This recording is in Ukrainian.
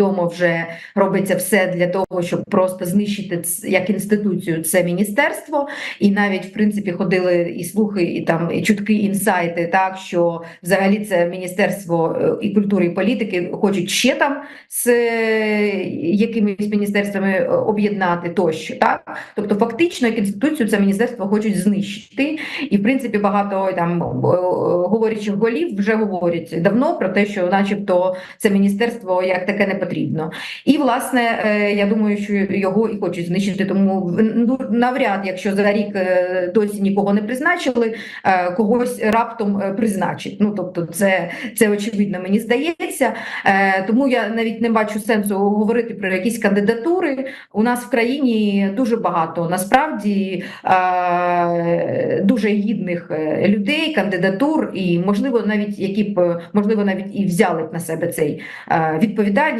свідомо вже робиться все для того, щоб просто знищити як інституцію це міністерство. І навіть в принципі ходили і слухи, і там і чутки, інсайти, так що взагалі це міністерство е, і культури і політики хочуть ще там з е, якимись міністерствами е, об'єднати тощо. Так, тобто, фактично, як інституцію це міністерство хочуть знищити. І в принципі багато там е, говорячих голів вже говорять давно про те, що, начебто, це міністерство як таке не потрібно. І власне е, я думаю, що його і хочуть знищити. Тому ну, навряд, якщо за рік е, досі нікого не призначили, е, когось раптом е, призначить. Ну тобто, це, це очевидно, мені здається. Е, Тому я навіть не бачу сенсу говорити про якісь кандидатури. У нас в країні дуже багато насправді е, дуже гідних е, людей, кандидатур, і можливо, навіть які б можливо навіть і взяли б на себе цей е, відповідальність.